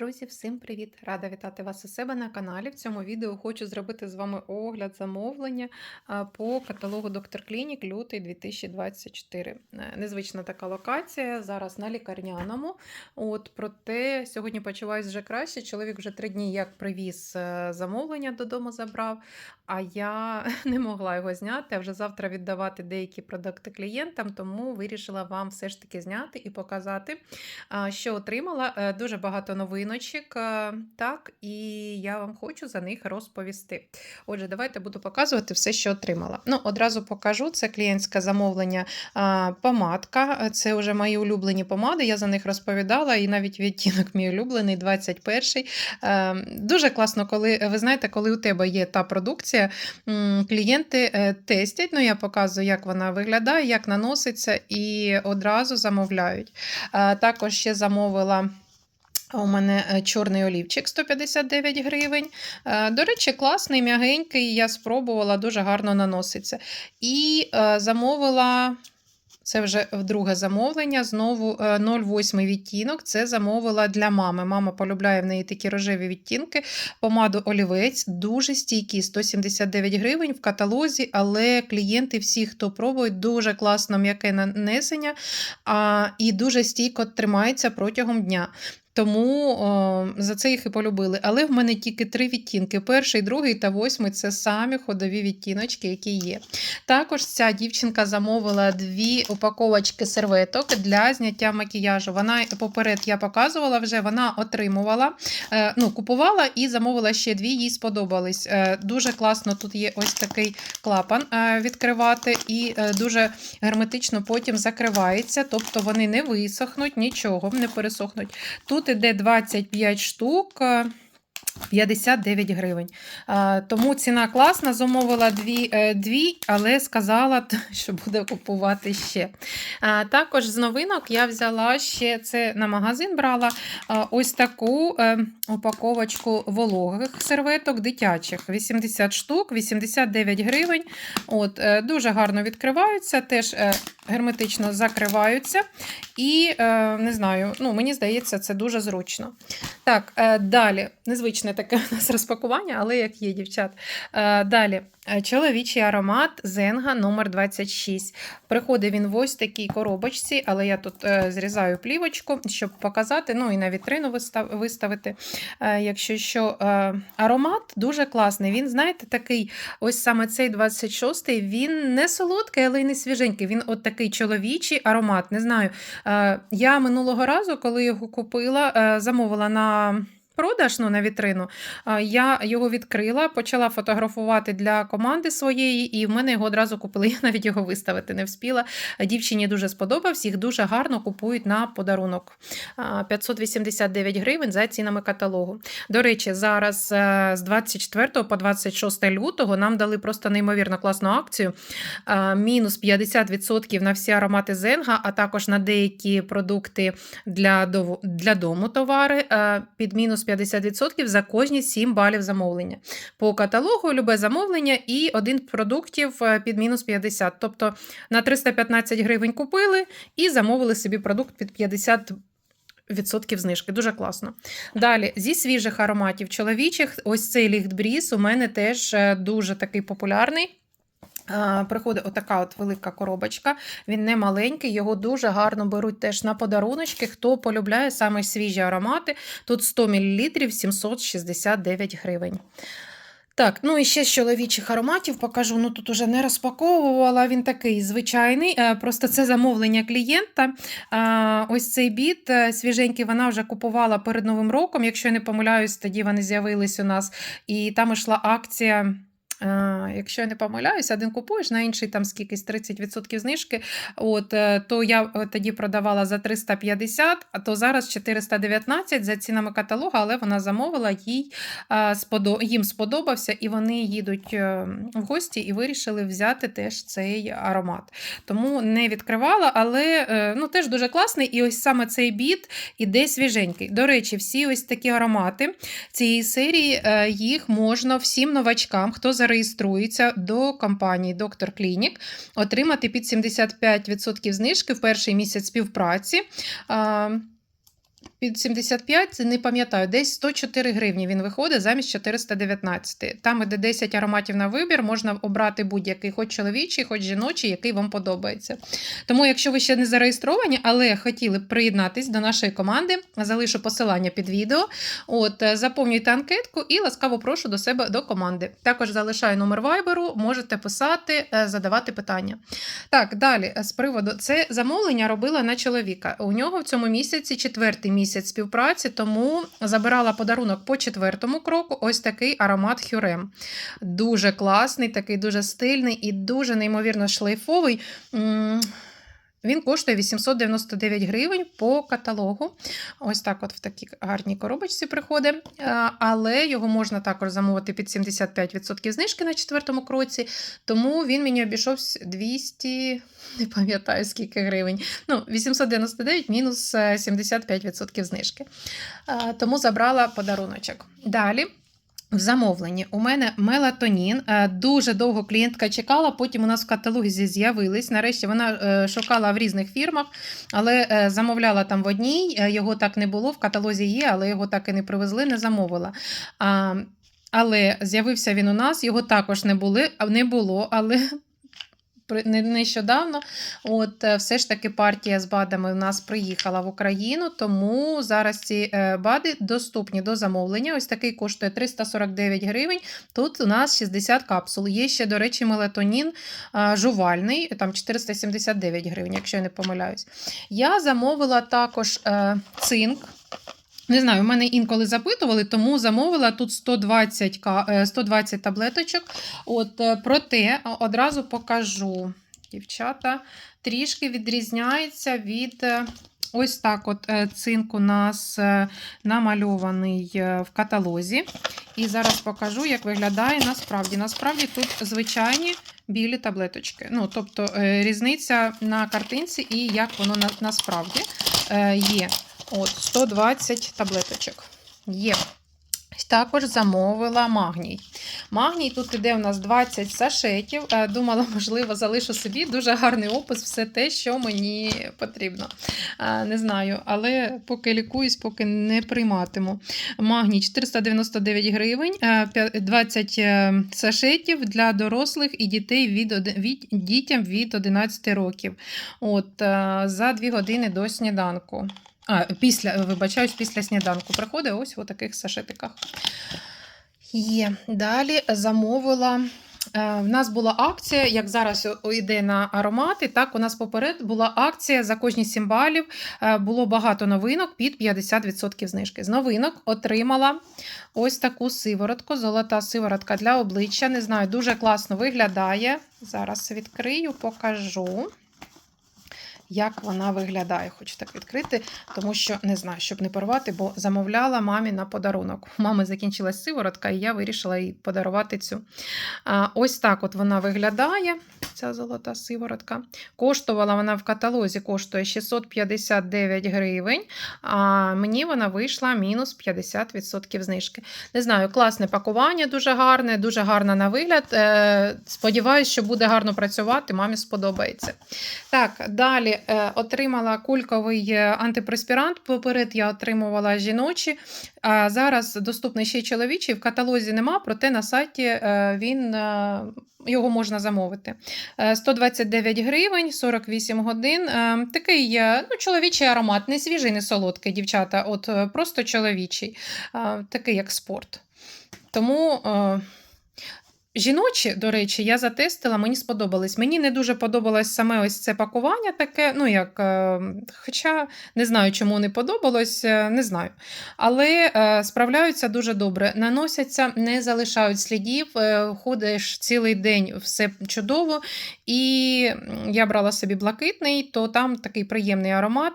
Друзі, всім привіт! Рада вітати вас у себе на каналі. В цьому відео хочу зробити з вами огляд замовлення по каталогу Доктор Клінік лютий 2024. Е, Незвична така локація. Зараз на лікарняному. От проте сьогодні почуваюся вже краще. Чоловік вже три дні як привіз е, замовлення додому, забрав. А я не могла його зняти, а вже завтра віддавати деякі продукти клієнтам, тому вирішила вам все ж таки зняти і показати, що отримала. Е, Дуже багато новиночок, е, так, і я вам хочу за них розповісти. Отже, давайте буду показувати все, що отримала. Ну, одразу покажу, це клієнтське замовлення помадка. Це вже мої улюблені помади, я за них розповідала, і навіть відтінок мій улюблений, 21-й. Е, Дуже класно, коли ви знаєте, коли у тебе є та продукція, клієнти е, тестять. Ну, я показую, як вона виглядає, як наноситься, і одразу замовляють. Також ще замовила. У мене е, чорний олівчик 159 гривень. Е, До речі, класний, м'ягенький, я спробувала, дуже гарно наноситься. І е, замовила. Це вже вдруге замовлення. Знову е, 0,8 відтінок. Це замовила для мами. Мама полюбляє в неї такі рожеві відтінки. Помаду олівець дуже стійкі, 179 гривень в каталозі, але клієнти, всі, хто пробують, дуже класно м'яке нанесення а, і дуже стійко тримається протягом дня. Тому о, за це їх і полюбили. Але в мене тільки три відтінки: перший, другий та восьмий це самі ходові відтіночки, які є. Також ця дівчинка замовила дві упаковочки серветок для зняття макіяжу. Вона поперед я показувала вже, вона отримувала, е, ну, купувала і замовила ще дві, їй сподобались. Е, Дуже класно тут є ось такий клапан е, відкривати, і дуже герметично потім закривається, тобто вони не висохнуть, нічого не пересохнуть. Тут іде 25 штук. Е, 59 гривень. Тому ціна класна. Замовила дві, е, дві, але сказала, що буде купувати ще. Також з новинок я взяла ще це на магазин брала ось таку е, упаковочку вологих серветок дитячих. 80 штук, 89 гривень. От, е, Дуже гарно відкриваються, теж герметично закриваються. І не знаю, ну, мені здається, це дуже зручно. Так, далі. Незвичне таке у нас розпакування, але як є, дівчат. Е, Далі. Е, Чоловічий аромат Зенга номер 26 Приходить він в ось такій коробочці, але я тут е, зрізаю плівочку, щоб показати, ну і на вітрину виставити. Якщо що, аромат дуже класний. Він, знаєте, такий, ось саме цей 26-й, він не солодкий, але й не свіженький. Він от такий чоловічий аромат. Не знаю. Я минулого разу, коли його купила, замовила на. Продаж ну, на вітрину, я його відкрила, почала фотографувати для команди своєї, і в мене його одразу купили. Я навіть його виставити не вспіла. Дівчині дуже сподобався, їх дуже гарно купують на подарунок. Е, 589 гривень за цінами каталогу. До речі, зараз е, з 24 по 26 лютого нам дали просто неймовірно класну акцію. Мінус 50% на всі аромати Зенга, а також на деякі продукти для, для дому товари е, під мінус 50% за кожні 7 балів замовлення. По каталогу любе замовлення і один продуктів е, під мінус 50. Тобто на 315 гривень купили і замовили собі продукт під 50 Відсотків знижки, дуже класно. Далі, зі свіжих ароматів чоловічих, ось цей ліхтбріз у мене теж е, дуже такий популярний. Приходить отака от велика коробочка. Він не маленький, його дуже гарно беруть теж на подаруночки. Хто полюбляє саме свіжі аромати. Тут 100 мл 769 гривень. Так, ну і ще з чоловічих ароматів покажу. Ну тут уже не розпаковувала. Він такий звичайний. е, Просто це замовлення клієнта. Ось цей біт е, свіженький вона вже купувала перед Новим роком. Якщо я не помиляюсь, тоді вони з'явились у нас. І там йшла акція. Е, Якщо я не помиляюсь, один купуєш, на інший там скількись 30% знижки. От, е, то я е, тоді продавала за 350, а то зараз 419 за цінами каталогу, але вона замовила, їй, їм сподобався, і вони їдуть в гості і вирішили взяти теж цей аромат. Тому не відкривала, але ну, теж дуже класний. І ось саме цей біт іде свіженький. До речі, всі ось такі аромати цієї серії їх можна всім новачкам, хто зареєструється до компанії Доктор Клінік, отримати під 75% знижки в перший місяць співпраці. Під 75, це не пам'ятаю, десь 104 гривні він виходить замість 419. Там іде 10 ароматів на вибір, можна обрати будь-який, хоч чоловічий, хоч жіночий, який вам подобається. Тому, якщо ви ще не зареєстровані, але хотіли б приєднатись до нашої команди, залишу посилання під відео. От, заповнюйте анкетку і ласкаво прошу до себе до команди. Також залишаю номер вайберу, можете писати, е, задавати питання. Так, далі з приводу це замовлення робила на чоловіка. У нього в цьому місяці четвертий місяць співпраці, тому забирала подарунок по четвертому кроку. Ось такий аромат Хюрем. Дуже класний, такий дуже стильний і дуже неймовірно шлейфовий. Він коштує 899 гривень по каталогу. Ось так, от в такій гарній коробочці приходить. Е, Але його можна також замовити під 75% знижки на четвертому кроці. Тому він мені обійшовся 200, не пам'ятаю скільки гривень. Ну, 899 мінус е, 75% знижки. Е, Тому забрала подаруночок. Далі. В замовленні у мене мелатонін. Е, Дуже довго клієнтка чекала. Потім у нас в каталозі з'явились. Нарешті вона е, шукала в різних фірмах, але е, замовляла там в одній. Його так не було. В каталозі є, але його так і не привезли, не замовила. Але з'явився він у нас. Його також не були, не було, але. Нещодавно, от е, все ж таки партія з БАДами в нас приїхала в Україну, тому зараз ці е, БАДи доступні до замовлення. Ось такий коштує 349 гривень. Тут у нас 60 капсул. Є ще, до речі, мелатонін жувальний, там 479 гривень, якщо я не помиляюсь. Я замовила також е, цинк. Не знаю, в мене інколи запитували, тому замовила тут 120, е, 120 таблеточок. От, е, проте одразу покажу, дівчата, трішки відрізняється від. е, Ось так от е, цинк у нас е, намальований е, в каталозі. І зараз покажу, як виглядає насправді. Насправді тут звичайні білі таблеточки. Ну, тобто е, різниця на картинці і як воно на, насправді е, є. От, 120 таблеточок. Є. Також замовила магній. Магній тут іде у нас 20 сашетів. Е, Думала, можливо, залишу собі дуже гарний опис, все те, що мені потрібно. Е, Не знаю, але поки лікуюсь, поки не прийматиму. Магній 499 гривень, е, 20 е, сашетів для дорослих і дітей від, від дітям від 11 років. От, за 2 години до сніданку. А, після, вибачаюсь, після сніданку приходить ось у таких сашетиках. Є. Далі замовила. е, В нас була акція, як зараз йде на аромати. Так, у нас поперед була акція за кожні 7 балів. е, Було багато новинок під 50% знижки. З новинок отримала ось таку сиворотку, золота сиворотка для обличчя. Не знаю, дуже класно виглядає. Зараз відкрию, покажу як вона виглядає. Хочу так відкрити, тому що не знаю, щоб не порвати, бо замовляла мамі на подарунок. У мами закінчилась сиворотка, і я вирішила їй подарувати цю. Ось так от вона виглядає, ця золота сиворотка. Коштувала вона в каталозі, коштує 659 гривень, а мені вона вийшла мінус 50% знижки. Не знаю, класне пакування, дуже гарне, дуже гарна на вигляд. Е, Сподіваюсь, що буде гарно працювати, мамі сподобається. Так, далі отримала кульковий е, антипреспірант. Поперед я отримувала жіночі, а зараз доступний ще чоловічий. В каталозі нема, проте на сайті е, він. е, Його можна замовити. Е, 129 гривень, 48 годин. Е, Такий е, ну, чоловічий аромат, не свіжий, не солодкий, дівчата, от е, просто чоловічий, Е, такий як спорт. Тому е, Жіночі, до речі, я затестила, мені сподобались. Мені не дуже подобалось саме ось це пакування таке. Ну, як, е, хоча не знаю, чому не подобалось, е, не знаю. Але е, справляються дуже добре. Наносяться, не залишають слідів, ходиш цілий день, все чудово. І я брала собі блакитний, то там такий приємний аромат.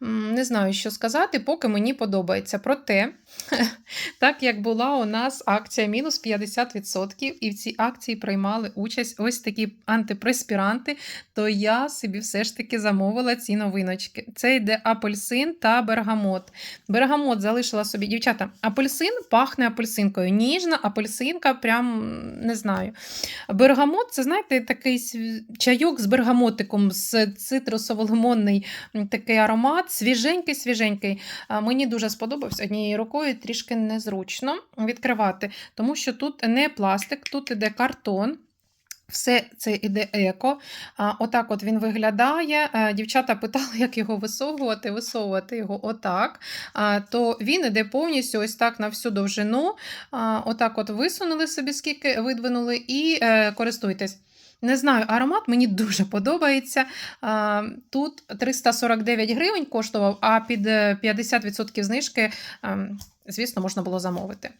Не знаю, що сказати, поки мені подобається. Проте, так як була у нас акція мінус 50%, і в цій акції приймали участь ось такі антипреспіранти, то я собі все ж таки замовила ці новиночки. Це йде апельсин та бергамот. Бергамот залишила собі, дівчата, апельсин пахне апельсинкою. Ніжна апельсинка, прям не знаю. Бергамот це, знаєте, такий чайок з бергамотиком, з цитрусово-лимонний такий аромат, свіженький, свіженький. Мені дуже сподобався однією рукою, трішки незручно відкривати, тому що тут не пластик, тут іде картон. Все це іде еко. Отак от він виглядає. Е, Дівчата питали, як його висовувати. Висовувати його отак. То він іде повністю ось так на всю довжину. Отак от висунули собі, скільки видвинули, і е, користуйтесь. Не знаю, аромат мені дуже подобається. Тут 349 гривень коштував, а під е, 50% знижки, ем, звісно, можна було замовити.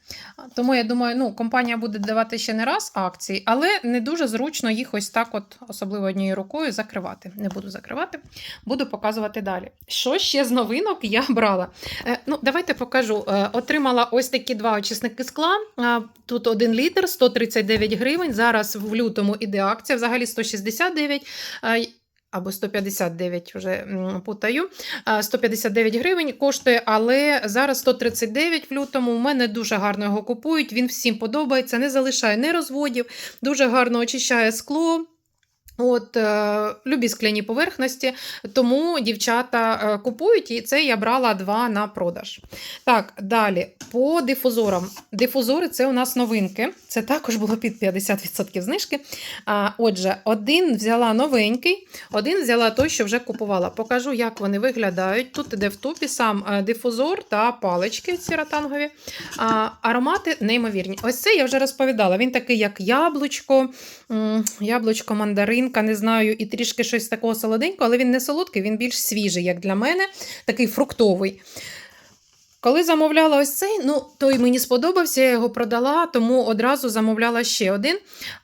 Тому я думаю, ну, компанія буде давати ще не раз акції, але не дуже зручно їх ось так, от, особливо однією рукою, закривати. Не буду закривати, буду показувати далі. Що ще з новинок я брала? Е, ну, давайте покажу. Е, отримала ось такі два очисники скла. Е, Тут 1 літр, 139 гривень. Зараз в лютому іде акція, взагалі 169. е, Або 159 вже путаю. Е, 159 гривень коштує, але зараз 139 в лютому. У мене дуже гарно його купують. Він всім подобається, не залишає не розводів, дуже гарно очищає скло. От, е, любі скляні поверхності, тому дівчата е, купують, і це я брала два на продаж. Так, далі по дифузорам. Дифузори це у нас новинки. Це також було під 50% знижки. А, отже, один взяла новенький, один взяла той, що вже купувала. Покажу, як вони виглядають. Тут іде в тупі сам е, дифузор та палички ці ротангові. А, аромати неймовірні. Ось це я вже розповідала. Він такий, як яблучко, яблучко, мандаринка, не знаю, і трішки щось такого солоденького, але він не солодкий, він більш свіжий, як для мене, такий фруктовий. Коли замовляла ось цей, ну той мені сподобався, я його продала, тому одразу замовляла ще один.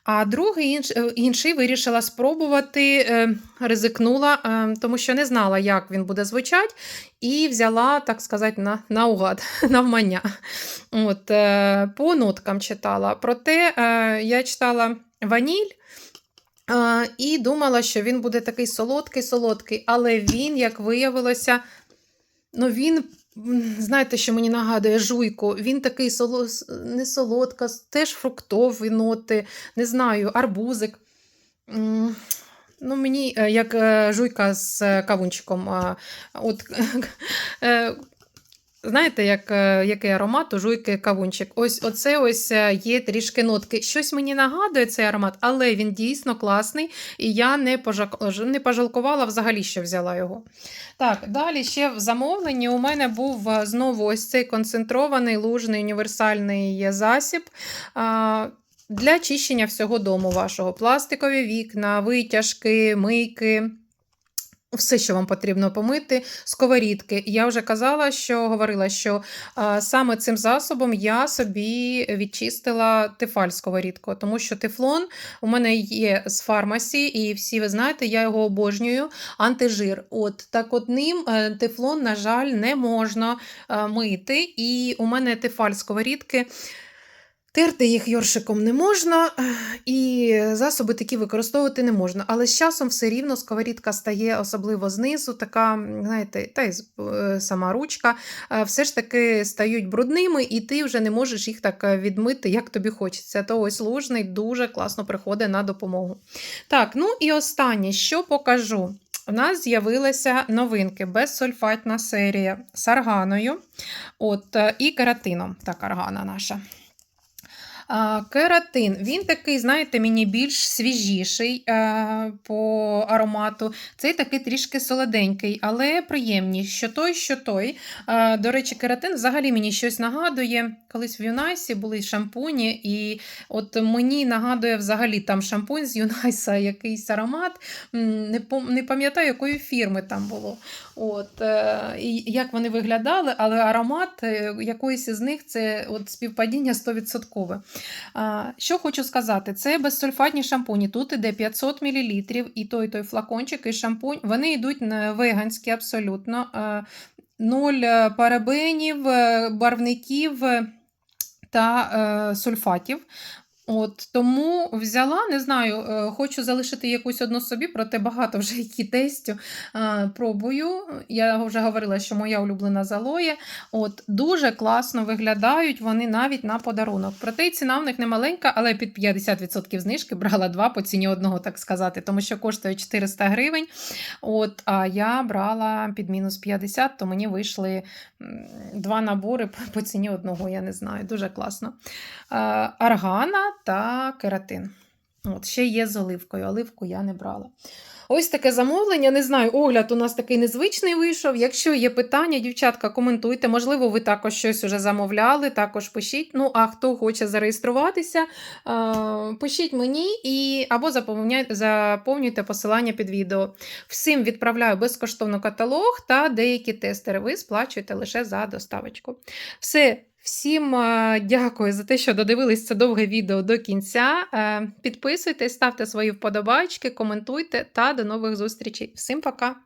А другий е, інший вирішила спробувати, е, ризикнула, е, тому що не знала, як він буде звучати, і взяла, так сказати, на, наугад, навмання. От, по ноткам читала. Проте я читала ваніль. І думала, що він буде такий солодкий-солодкий, але він, як виявилося, ну він Знаєте, що мені нагадує жуйку? Він такий соло... не солодка, теж фруктові ноти, не знаю, арбузик. Ну, мені е, як е, жуйка з е, кавунчиком. От, знаєте, як, е, який аромат у жуйки кавунчик? Ось оце ось е, є трішки нотки. Щось мені нагадує цей аромат, але він дійсно класний, і я не, не пожалкувала взагалі, що взяла його. Так, далі ще в замовленні у мене був е, знову ось цей концентрований лужний універсальний засіб. Для чищення всього дому вашого. Пластикові вікна, витяжки, мийки. Все, що вам потрібно помити, сковорідки. Я вже казала, що говорила, що а, саме цим засобом я собі відчистила тефаль сковорідку, тому що тефлон у мене є з фармасі, і всі ви знаєте, я його обожнюю. Антижир. От так от ним е, тефлон, на жаль, не можна е, мити. І у мене тефаль сковорідки. Терти їх йоршиком не можна, і засоби такі використовувати не можна. Але з часом все рівно сковорідка стає, особливо знизу, така, знаєте, та й е, сама ручка, е, все ж таки стають брудними, і ти вже не можеш їх так е, відмити, як тобі хочеться. То ось лужний дуже класно приходить на допомогу. Так, ну і останнє, що покажу. У нас з'явилися новинки безсульфатна серія з арганою от, і кератином. Так, аргана наша. Кератин, він такий, знаєте, мені більш свіжіший е, по аромату. Цей такий трішки солоденький, але приємний. Що той, що той. Е, До речі, кератин взагалі мені щось нагадує. Колись в Юнайсі були шампуні, і от мені нагадує взагалі там шампунь з Юнайса, якийсь аромат. Не, пам'ятаю, якої фірми там було. От, е, і як вони виглядали, але аромат якоїсь із них це от співпадіння 100%. Що хочу сказати, це безсульфатні шампуні. Тут іде 500 мл, і той, той флакончик, і шампунь. Вони йдуть веганські абсолютно. Нуль е, парабенів, е, барвників е, та е, сульфатів. От тому взяла, не знаю, е, хочу залишити якусь одну собі, проте багато вже які тестю е, пробую. Я вже говорила, що моя улюблена залоє. От дуже класно виглядають вони навіть на подарунок. Проте і ціна в них не маленька, але під 50% знижки брала два по ціні одного, так сказати, тому що коштує 400 гривень. От, а я брала під мінус 50, то мені вийшли два набори по- по ціні одного, я не знаю. Дуже класно. Е, Аргана та кератин. От, ще є з оливкою. Оливку я не брала. Ось таке замовлення. Не знаю, огляд у нас такий незвичний вийшов. Якщо є питання, дівчатка, коментуйте. Можливо, ви також щось уже замовляли, також пишіть. Ну, а хто хоче зареєструватися, пишіть мені і або заповнюйте посилання під відео. Всім відправляю безкоштовно каталог та деякі тестери. Ви сплачуєте лише за доставочку. Все. Всім е, дякую за те, що додивились це довге відео до кінця. Е, Підписуйтесь, ставте свої вподобайки, коментуйте та до нових зустрічей. Всім пока!